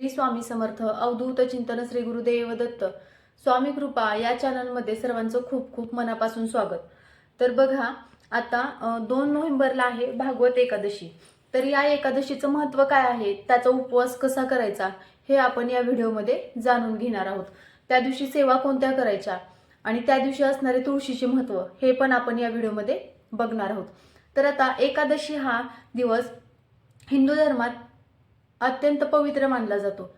श्री स्वामी समर्थ अवधूत चिंतन श्री गुरुदेव दत्त. स्वामी कृपा या चॅनलमध्ये सर्वांचं खूप खूप मनापासून स्वागत. तर बघा आता दोन नोव्हेंबरला आहे भागवत एकादशी. तर या एकादशीचं महत्त्व काय आहे? त्याचा उपवास कसा करायचा? हे आपण या व्हिडिओमध्ये जाणून घेणार आहोत. त्या दिवशी सेवा कोणत्या करायच्या? आणि त्या दिवशी असणारे तुळशीचे महत्त्व हे पण आपण या व्हिडिओमध्ये बघणार आहोत. तर आता एकादशी हा दिवस हिंदू धर्मात अत्यंत पवित्र मानला जातो.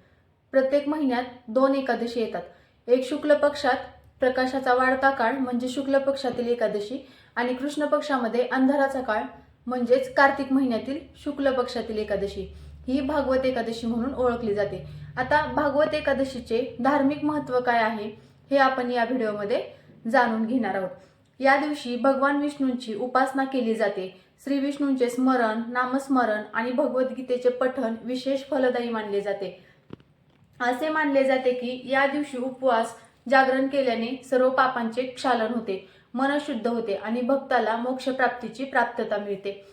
प्रत्येक महिन्यात दोन एकादशी येतात. एक शुक्ल पक्षात प्रकाशाचा वाढता काळ म्हणजे शुक्ल पक्षातील एकादशी आणि कृष्ण पक्षामध्ये अंधाराचा काळ म्हणजेच कार्तिक महिन्यातील शुक्ल पक्षातील एकादशी. ही भागवत एकादशी म्हणून ओळखली जाते. आता भागवत एकादशीचे धार्मिक महत्त्व काय आहे हे आपण या व्हिडिओमध्ये जाणून घेणार आहोत. या दिवशी भगवान विष्णूंची उपासना केली जाते. श्री विष्णूंचे स्मरण नामस्मरण आणि भगवद्गीतेचे पठण विशेष फलदायी मानले जाते. असे मानले जाते की या दिवशी उपवास जागरण केल्याने सर्व पापांचे क्षालन होते मन शुद्ध होते आणि भक्ताला मोक्षप्राप्तीची प्राप्तता मिळते.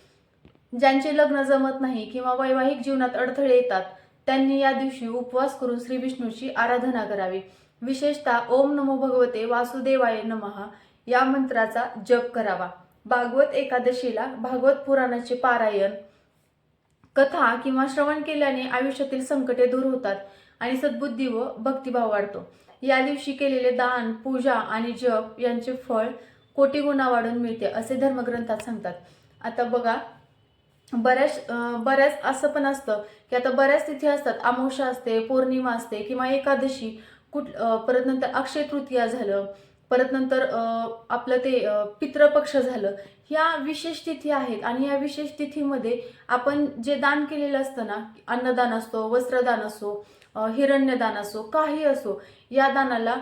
ज्यांचे लग्न जमत नाही किंवा वैवाहिक जीवनात अडथळे येतात त्यांनी या दिवशी उपवास करून श्री विष्णूची आराधना करावी. विशेषतः ओम नमो भगवते वासुदेवाय नमः या मंत्राचा जप करावा. भागवत एकादशीला भागवत पुराणाचे पारायण कथा किंवा श्रवण केल्याने आयुष्यातील संकटे दूर होतात आणि सद्बुद्धी व भक्तिभाव वाढतो. या दिवशी केलेले दान पूजा आणि जप यांचे फळ कोटी गुणा वाढून मिळते असे धर्मग्रंथात सांगतात. आता बघा बऱ्याच बऱ्याच असं पण असतं की आता बऱ्याच तिथी असतात. अमावस्या असते पौर्णिमा असते किंवा एकादशी कुठ परत नंतर अक्षय तृतीया झालं परत नंतर आपलं ते पितृपक्ष झालं. ह्या विशेष तिथी आहेत आणि या विशेष तिथीमध्ये आपण जे दान केलेलं असतं ना अन्नदान असतो वस्त्रदान असो हिरण्यदान असो काही असो या दानाला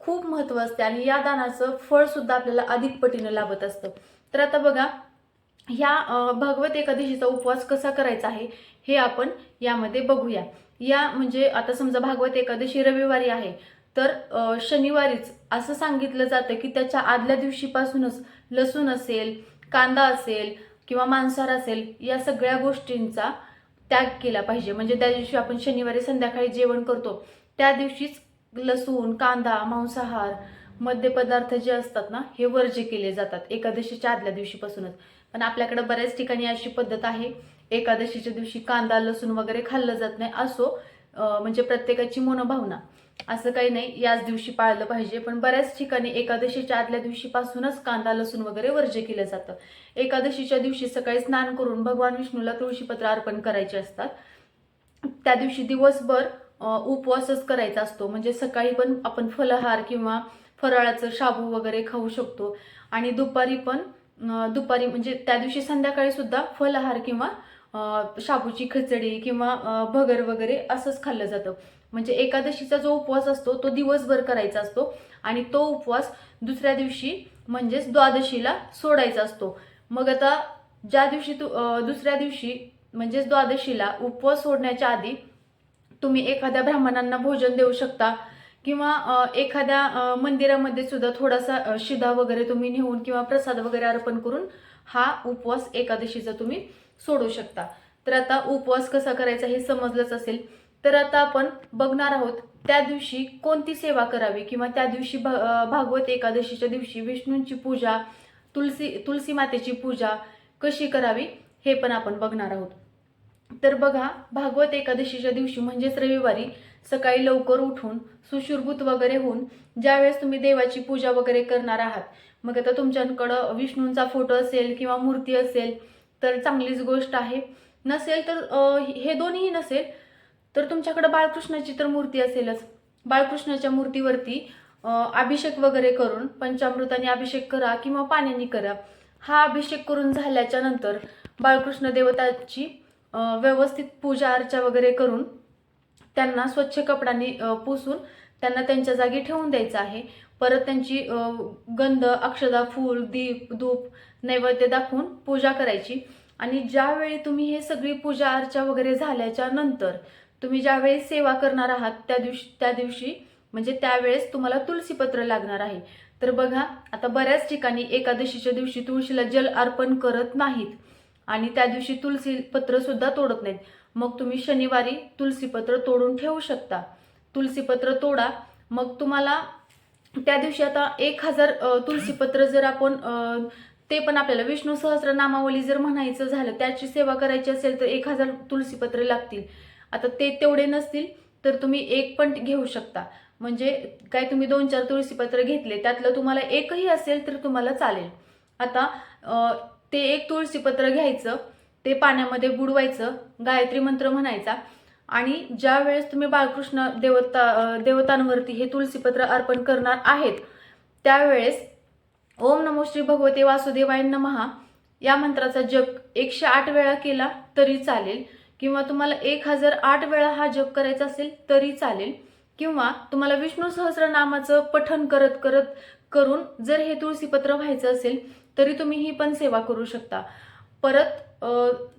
खूप महत्त्व असते आणि या दानाचं फळसुद्धा आपल्याला अधिक पटीनं लाभत असतं. तर आता बघा ह्या भगवत भागवत एकादशीचा उपवास कसा करायचा आहे हे आपण यामध्ये बघूया. या म्हणजे आता समजा भागवत एकादशी रविवारी आहे तर शनिवारीच असं सांगितलं जातं की त्याच्या आदल्या दिवशीपासूनच लसूण असेल कांदा असेल किंवा मांसाहार असेल या सगळ्या गोष्टींचा त्याग केला पाहिजे. म्हणजे त्या दिवशी आपण शनिवारी संध्याकाळी जेवण करतो. त्या दिवशीच लसूण कांदा मांसाहार मद्यपदार्थ जे असतात ना हे वर्ज्य केले जातात एकादशीच्या आदल्या दिवशीपासूनच. पण आपल्याकडे बऱ्याच ठिकाणी अशी पद्धत आहे एकादशीच्या दिवशी कांदा लसूण वगैरे खाल्लं जात नाही असो म्हणजे प्रत्येकाची मनोभावना. असं काही नाही याच दिवशी पाळलं पाहिजे. पण बऱ्याच ठिकाणी एकादशीच्या आदल्या दिवशीपासूनच कांदा लसूण वगैरे वर्ज्य केलं जातं. एकादशीच्या दिवशी सकाळी स्नान करून भगवान विष्णूला तुळशीपत्र अर्पण करायचे असतात. त्या दिवशी दिवसभर उपवासच करायचा असतो. म्हणजे सकाळी पण आपण फलहार किंवा फराळाचं शाबू वगैरे खाऊ शकतो. आणि दुपारी पण दुपारी म्हणजे त्या दिवशी संध्याकाळी सुद्धा फलहार किंवा शाबूची खिचडी किंवा भगर वगैरे असंच खाल्लं जातं. म्हणजे एकादशीचा जो उपवास असतो तो दिवसभर करायचा असतो आणि तो उपवास दुसऱ्या दिवशी म्हणजेच द्वादशीला सोडायचा असतो. मग आता ज्या दिवशी तू दुसऱ्या दिवशी म्हणजेच द्वादशीला उपवास सोडण्याच्या आधी तुम्ही एखाद्या ब्राह्मणांना भोजन देऊ शकता किंवा एखाद्या मंदिरामध्ये सुद्धा थोडासा शिधा वगैरे तुम्ही नेऊन किंवा प्रसाद वगैरे अर्पण करून हा उपवास एकादशीचा तुम्ही सोडू शकता. तर आता उपवास कसा करायचा हे समजलंच असेल. तर आता आपण बघणार आहोत त्या दिवशी कोणती सेवा करावी किंवा त्या दिवशी भागवत एकादशीच्या दिवशी विष्णूंची पूजा तुलसी तुलसी मातेची पूजा कशी करावी हे पण आपण बघणार आहोत. तर बघा भागवत एकादशीच्या दिवशी म्हणजेच रविवारी सकाळी लवकर उठून सुशुरभूत वगैरे होऊन ज्यावेळेस तुम्ही देवाची पूजा वगैरे करणार आहात मग आता तुमच्याकडं विष्णूंचा फोटो असेल किंवा मूर्ती असेल तर चांगलीच गोष्ट आहे. नसेल तर हे दोन्हीही नसेल तर तुमच्याकडं बाळकृष्णाची तर मूर्ती असेलच. बाळकृष्णाच्या मूर्तीवरती अभिषेक वगैरे करून पंचामृताने अभिषेक करा किंवा पाण्याने करा. हा अभिषेक करून झाल्याच्यानंतर बाळकृष्ण देवताची व्यवस्थित पूजा अर्चा वगैरे करून त्यांना स्वच्छ कपड्यांनी पुसून त्यांना त्यांच्या जागी ठेवून द्यायचं आहे. परत त्यांची गंध अक्षदा फूल दीप धूप नैवेद्य दाखवून पूजा करायची. आणि ज्यावेळी तुम्ही हे सगळी पूजा अर्चा वगैरे झाल्याच्यानंतर तुम्ही ज्यावेळी सेवा करणार आहात त्या दिवशी त्या दिवशी म्हणजे त्यावेळेस तुम्हाला तुळशीपत्र लागणार आहे. तर बघा आता बऱ्याच ठिकाणी एकादशीच्या दिवशी तुळशीला जल अर्पण करत नाहीत. आणि त्या दिवशी तुलसी पत्र सुद्धा तोडत नाहीत. मग तुम्ही शनिवारी तुलसीपत्र तोडून ठेवू शकता. तुलसीपत्र तोडा. मग तुम्हाला त्या दिवशी आता एक हजार तुलसीपत्र जर आपण ते पण आपल्याला विष्णू सहस्रनामावली जर म्हणायचं झालं त्याची सेवा करायची असेल तर एक हजार तुलसीपत्र लागतील. आता ते तेवढे नसतील तर तुम्ही एक पण घेऊ शकता. म्हणजे काय तुम्ही दोन चार तुळशीपत्र घेतले त्यातलं तुम्हाला एकही असेल तर तुम्हाला चालेल. आता ते एक तुळशीपत्र घ्यायचं ते पाण्यामध्ये बुडवायचं गायत्री मंत्र म्हणायचा. आणि ज्या वेळेस तुम्ही बाळकृष्ण देवता देवतांवरती हे तुळशीपत्र अर्पण करणार आहेत त्यावेळेस ओम नमो श्री भगवते वासुदेवाय नमहा. या मंत्राचा जप एकशे आठ वेळा केला तरी चालेल. किंवा तुम्हाला एक हजार आठ वेळा हा जप करायचा असेल तरी चालेल. किंवा तुम्हाला विष्णू सहस्रनामाचं पठन करत करत करून जर हे तुळशीपत्र व्हायचं असेल तरी तुम्ही ही पण सेवा करू शकता. परत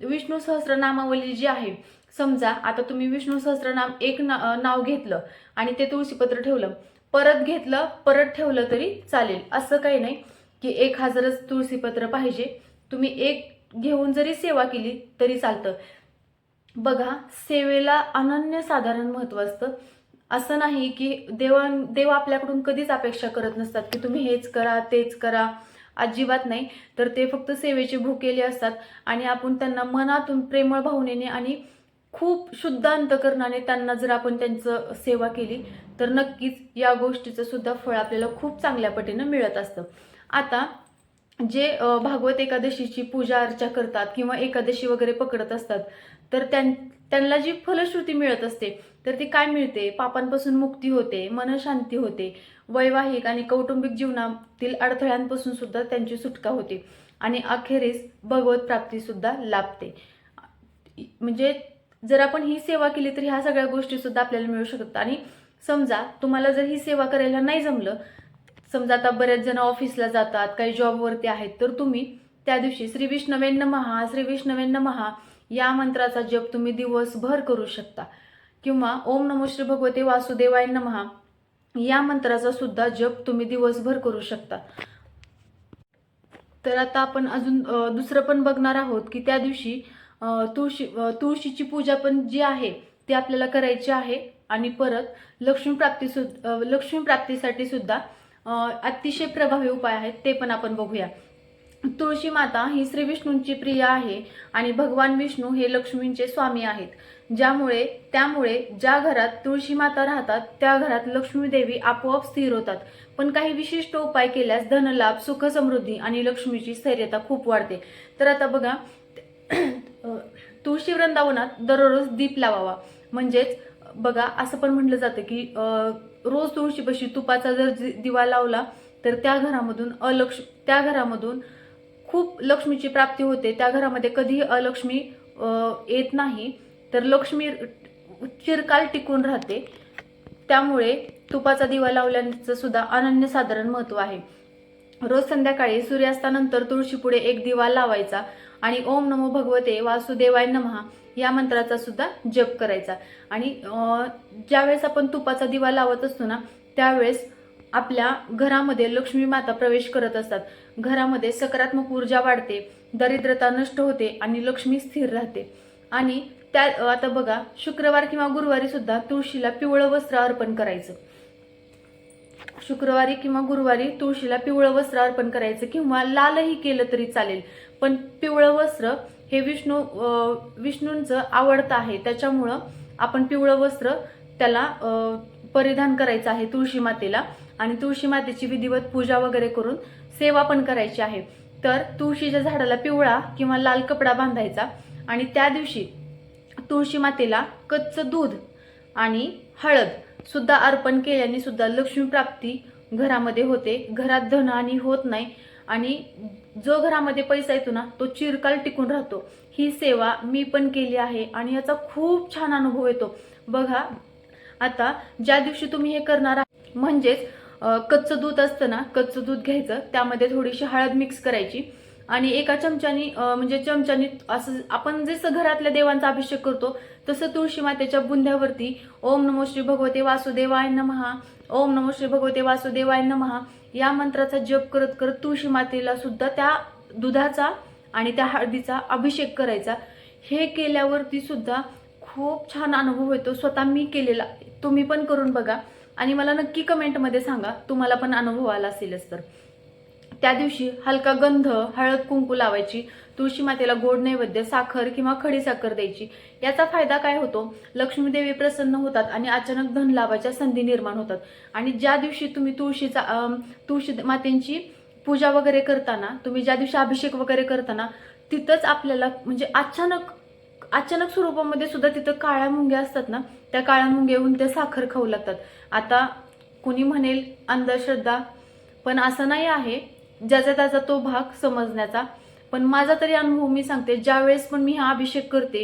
विष्णू सहस्रनामावली जी आहे समजा आता तुम्ही विष्णू सहस्रनाम एक ना नाव घेतलं आणि ते तुळशीपत्र ठेवलं परत घेतलं परत ठेवलं तरी चालेल. असं काही नाही की एक हजारच तुळशीपत्र पाहिजे. तुम्ही एक घेऊन जरी सेवा केली तरी चालतं. बघा सेवेला अनन्यसाधारण महत्त्व असतं. असं नाही की देवा देव आपल्याकडून कधीच अपेक्षा करत नसतात की तुम्ही हेच करा तेच करा. अजिबात नाही. तर ते फक्त सेवेचे भुकेले असतात. आणि आपण त्यांना मनातून प्रेमळ भावनेने आणि खूप शुद्ध अंतकरणाने त्यांना जर आपण त्यांचं सेवा केली तर नक्कीच या गोष्टीचं सुद्धा फळ आपल्याला खूप चांगल्या पटीनं मिळत असतं. आता जे भागवत एकादशीची पूजा अर्चा करतात किंवा एकादशी वगैरे पकडत असतात तर त्यां त्यांना जी फलश्रुती मिळत असते तर ती काय मिळते? पापांपासून मुक्ती होते मनशांती होते वैवाहिक आणि कौटुंबिक जीवनातील अडथळ्यांपासून सुद्धा त्यांची सुटका होते आणि अखेरीस भगवत प्राप्तीसुद्धा लाभते. म्हणजे जर आपण ही सेवा केली तर ह्या सगळ्या गोष्टीसुद्धा आपल्याला मिळू शकतात. आणि समजा तुम्हाला जर ही सेवा करायला नाही जमलं समजा आता बरेच जण ऑफिसला जातात काही जॉबवरती आहेत तर तुम्ही त्या दिवशी श्री विष्णवे महा श्री विष्णवे महा या मंत्राचा जप तुम्ही दिवसभर करू शकता. किंवा ओम नमो श्री भगवते वासुदेवाय नमहा. या मंत्राचा सुद्धा जप तुम्ही दिवसभर करू शकता. तर आता आपण अजून दुसरं पण बघणार आहोत की त्या दिवशी तुळशी तुळशीची पूजा पण जी आहे ती आपल्याला करायची आहे. आणि परत लक्ष्मी प्राप्ती सुद्धा लक्ष्मी प्राप्तीसाठी सुद्धा अतिशय प्रभावी उपाय आहेत ते पण आपण बघूया. तुळशी माता ही श्री विष्णूंची प्रिया आहे आणि भगवान विष्णू हे लक्ष्मींचे स्वामी आहेत. ज्यामुळे त्यामुळे ज्या घरात तुळशी माता राहतात त्या घरात लक्ष्मी देवी आपोआप स्थिर होतात. पण काही विशिष्ट उपाय केल्यास धनलाभ सुख समृद्धी आणि लक्ष्मीची स्थैर्यता खूप वाढते. तर आता बघा तुळशी वृंदावनात दररोज दीप लावावा. म्हणजेच बघा असं पण म्हटलं जातं की रोज तुळशीपाशी तुपाचा जर दि- दिवा लावला तर त्या घरामधून अलक्ष त्या घरामधून खूप लक्ष्मीची प्राप्ती होते. त्या घरामध्ये कधीही अलक्ष्मी येत नाही. तर लक्ष्मी चिरकाल टिकून राहते. त्यामुळे तुपाचा दिवा लावल्याचं सुद्धा अनन्यसाधारण महत्त्व आहे. रोज संध्याकाळी सूर्यास्तानंतर तुळशीपुढे एक दिवा लावायचा आणि ओम नमो भगवते वासुदेवाय नमहा या मंत्राचा सुद्धा जप करायचा. आणि ज्यावेळेस आपण तुपाचा दिवा लावत असतो ना त्यावेळेस आपल्या घरामध्ये लक्ष्मी माता प्रवेश करत असतात. घरामध्ये सकारात्मक ऊर्जा वाढते दरिद्रता नष्ट होते आणि लक्ष्मी स्थिर राहते. आणि त्या आता बघा शुक्रवार किंवा गुरुवारी सुद्धा तुळशीला पिवळं वस्त्र अर्पण करायचं. शुक्रवारी किंवा गुरुवारी तुळशीला पिवळं वस्त्र अर्पण करायचं किंवा लालही केलं तरी चालेल. पण पिवळं वस्त्र हे विष्णू विष्णूंचं आवडतं आहे. त्याच्यामुळं आपण पिवळं वस्त्र त्याला परिधान करायचं आहे तुळशी मातेला. आणि तुळशी मातेची विधिवत पूजा वगैरे करून सेवा पण करायची आहे. तर तुळशीच्या झाडाला पिवळा किंवा लाल कपडा बांधायचा आणि त्या दिवशी तुळशी मातेला कच्चं दूध आणि हळद सुद्धा अर्पण केल्याने सुद्धा लक्ष्मी प्राप्ती घरामध्ये होते. घरात धनहानी होत नाही आणि जो घरामध्ये पैसा येतो ना तो चिरकाल टिकून राहतो. ही सेवा मी पण केली आहे आणि याचा खूप छान अनुभव येतो. बघा आता ज्या दिवशी तुम्ही हे करणार आहात म्हणजेच कच्चं दूध असतं ना कच्चं दूध घ्यायचं त्यामध्ये थोडीशी हळद मिक्स करायची. आणि एका चमच्यानी म्हणजे चमच्यानी असं आपण जसं घरातल्या देवांचा अभिषेक करतो तसं तुळशी मातेच्या बुंध्यावरती ओम नमो श्री भगवते वासुदेवाय नमहा ओम नमो श्री भगवते वासुदेवाय नमहा या मंत्राचा जप करत करत तुळशी मातेला सुद्धा त्या दुधाचा आणि त्या हळदीचा अभिषेक करायचा. हे केल्यावरती सुद्धा खूप छान अनुभव येतो. स्वतः मी केलेला तुम्ही पण करून बघा. आणि मला नक्की कमेंटमध्ये सांगा तुम्हाला पण अनुभव आला असेलच तर. त्या दिवशी हलका गंध हळद कुंकू लावायची तुळशी मातेला गोड नैवेद्य साखर किंवा खडी साखर द्यायची. याचा फायदा काय होतो? लक्ष्मीदेवी प्रसन्न होतात आणि अचानक धन लाभाच्या संधी निर्माण होतात. आणि ज्या दिवशी तुम्ही तुळशीचा तुळशी मातेंची पूजा वगैरे करताना तुम्ही ज्या दिवशी अभिषेक वगैरे करताना तिथंच आपल्याला म्हणजे अचानक अचानक स्वरूपामध्ये सुद्धा तिथं काळ्या मुंग्या असतात ना त्या काळ्या मुंग्याहून त्या साखर खाऊ लागतात. आता कुणी म्हणेल अंधश्रद्धा. पण असं नाही आहे. ज्याचा त्याचा तो भाग समजण्याचा. पण माझा तरी अनुभव मी सांगते ज्यावेळेस पण मी हा अभिषेक करते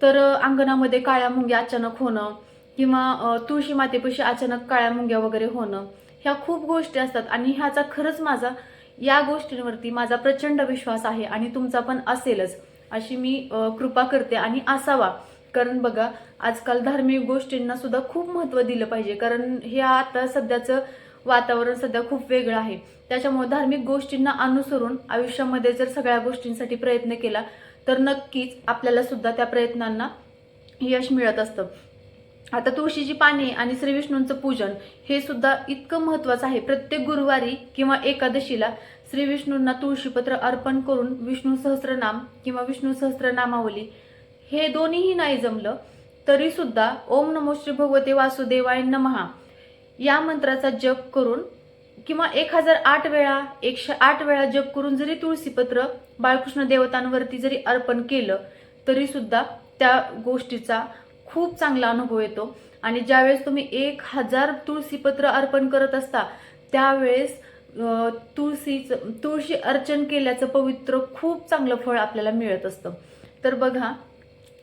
तर अंगणामध्ये काळ्या मुंग्या अचानक होणं किंवा तुळशी मातेपाशी अचानक काळ्या मुंग्या वगैरे होणं ह्या खूप गोष्टी असतात. आणि ह्याचा खरंच माझा या गोष्टींवरती माझा प्रचंड विश्वास आहे आणि तुमचा पण असेलच अशी मी कृपा करते आणि असावा. कारण बघा आजकाल धार्मिक गोष्टींना सुद्धा खूप महत्त्व दिलं पाहिजे. कारण हे आता सध्याचं वातावरण सध्या खूप वेगळं आहे. त्याच्यामुळे धार्मिक गोष्टींना अनुसरून आयुष्यामध्ये जर सगळ्या गोष्टींसाठी प्रयत्न केला तर नक्कीच आपल्याला सुद्धा त्या प्रयत्नांना यश मिळत असतं. आता तुळशीची पाने आणि श्री विष्णूंचं पूजन हे सुद्धा इतकं महत्वाचं आहे. प्रत्येक गुरुवारी किंवा एकादशीला श्री विष्णूंना तुळशीपत्र अर्पण करून विष्णू सहस्रनाम किंवा विष्णू सहस्रनामावली हे दोन्हीही नाही जमलं तरी सुद्धा ओम नमो श्री भगवते वासुदेवाय नमहा. या मंत्राचा जप करून किंवा एक हजार आठ वेळा एकशे आठ वेळा जप करून जरी तुळशीपत्र बाळकृष्ण देवतांवरती जरी अर्पण केलं तरी सुद्धा त्या गोष्टीचा खूप चांगला अनुभव येतो. आणि ज्यावेळेस तुम्ही एक हजार तुळशीपत्र अर्पण करत असता त्यावेळेस तुळशीचं तुळशी अर्चन केल्याचं पवित्र खूप चांगलं फळ आपल्याला मिळत असतं. तर बघा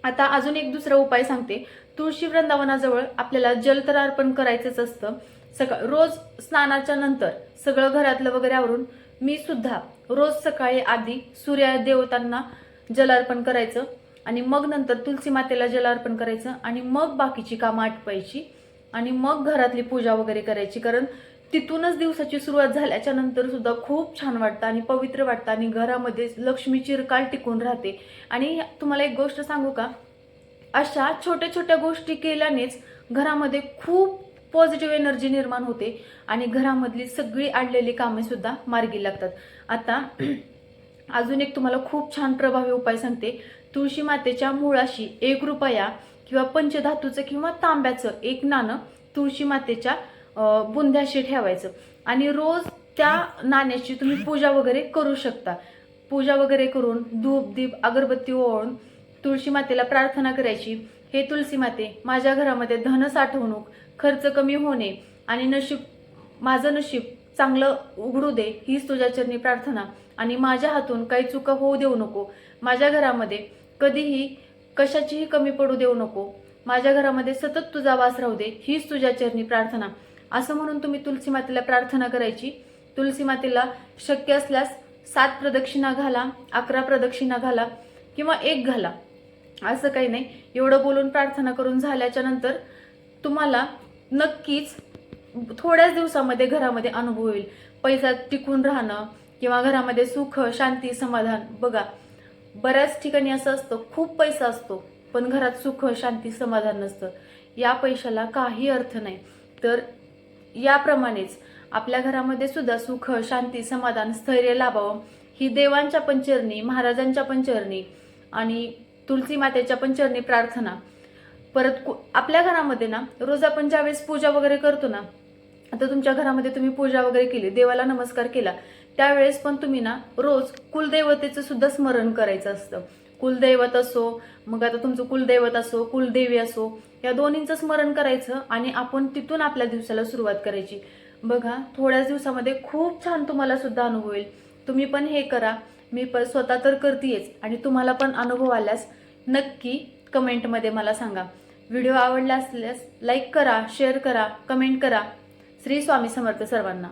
आता अजून एक दुसरा उपाय सांगते. तुळशी वृंदावनाजवळ आपल्याला जलतर अर्पण करायचंच असतं. सकाळ रोज स्नानाच्या नंतर सगळं घरातलं वगैरे आवरून मी सुद्धा रोज सकाळी आधी सूर्य देवतांना जलार्पण करायचं आणि मग नंतर तुलसी मातेला जलार्पण करायचं आणि मग बाकीची कामं आटपायची आणि मग घरातली पूजा वगैरे करायची. कारण तिथूनच दिवसाची सुरुवात झाल्याच्यानंतर सुद्धा खूप छान वाटतं आणि पवित्र वाटतं आणि घरामध्ये लक्ष्मी चिरकाल टिकून राहते. आणि तुम्हाला एक गोष्ट सांगू का? अशा छोट्या छोट्या गोष्टी केल्यानेच घरामध्ये खूप पॉझिटिव्ह एनर्जी निर्माण होते आणि घरामधली सगळी अडलेली कामे सुद्धा मार्गी लागतात. आता अजून एक तुम्हाला खूप छान प्रभावी उपाय सांगते. तुळशी मातेच्या मुळाशी एक रुपया किंवा पंचधातूचं किंवा तांब्याचं एक नाणं तुळशी मातेच्या बुंद्याशी बुंध्याशी ठेवायचं. आणि रोज त्या नाण्याची तुम्ही पूजा वगैरे करू शकता. पूजा वगैरे करून धूप दीप अगरबत्ती ओळून तुळशी मातेला प्रार्थना करायची. हे तुळशी माते माझ्या घरामध्ये धन साठवणूक खर्च कमी होणे आणि नशीब माझं नशीब चांगलं उघडू दे हीच तुझ्या चरणी प्रार्थना. आणि माझ्या हातून काही चुका होऊ देऊ नको. माझ्या घरामध्ये कधीही कशाचीही कमी पडू देऊ नको. माझ्या घरामध्ये सतत तुझा वास राहू दे हीच तुझ्या चरणी प्रार्थना. असं म्हणून तुम्ही तुलसी मातेला प्रार्थना करायची. तुलसी मातेला शक्य असल्यास सात प्रदक्षिणा घाला अकरा प्रदक्षिणा घाला किंवा एक घाला. असं काही नाही. एवढं बोलून प्रार्थना करून झाल्याच्यानंतर तुम्हाला नक्कीच थोड्याच दिवसामध्ये घरामध्ये अनुभव येईल पैसा टिकून राहणं किंवा घरामध्ये सुख शांती समाधान बघा. बऱ्याच ठिकाणी असं असतं खूप पैसा असतो पण घरात सुख शांती समाधान नसतं. या पैशाला काही अर्थ नाही. तर याप्रमाणेच आपल्या घरामध्ये सुद्धा सुख शांती समाधान स्थैर्य लाभावं ही देवांच्या पंचरणी महाराजांच्या पंचरणी आणि तुलसी मातेच्या पंचरणी प्रार्थना. परत कु- आपल्या घरामध्ये ना रोज आपण ज्यावेळेस पूजा वगैरे करतो ना आता तुमच्या घरामध्ये तुम्ही पूजा वगैरे केली देवाला नमस्कार केला त्यावेळेस पण तुम्ही ना रोज कुलदैवतेचं सुद्धा स्मरण करायचं असतं. कुलदैवत असो मग आता तुमचं कुलदैवत असो कुलदेवी असो या दोन्हींचं स्मरण करायचं आणि आपण तिथून आपल्या दिवसाला सुरुवात करायची. बघा थोड्याच दिवसामध्ये खूप छान तुम्हाला सुद्धा अनुभव येईल. तुम्ही पण हे करा. मी पण स्वतः तर करतेच आणि तुम्हाला पण अनुभव आल्यास नक्की कमेंटमध्ये मला सांगा. व्हिडिओ आवडला असल्यास लाईक करा शेअर करा कमेंट करा. श्री स्वामी समर्थ सर्वांना.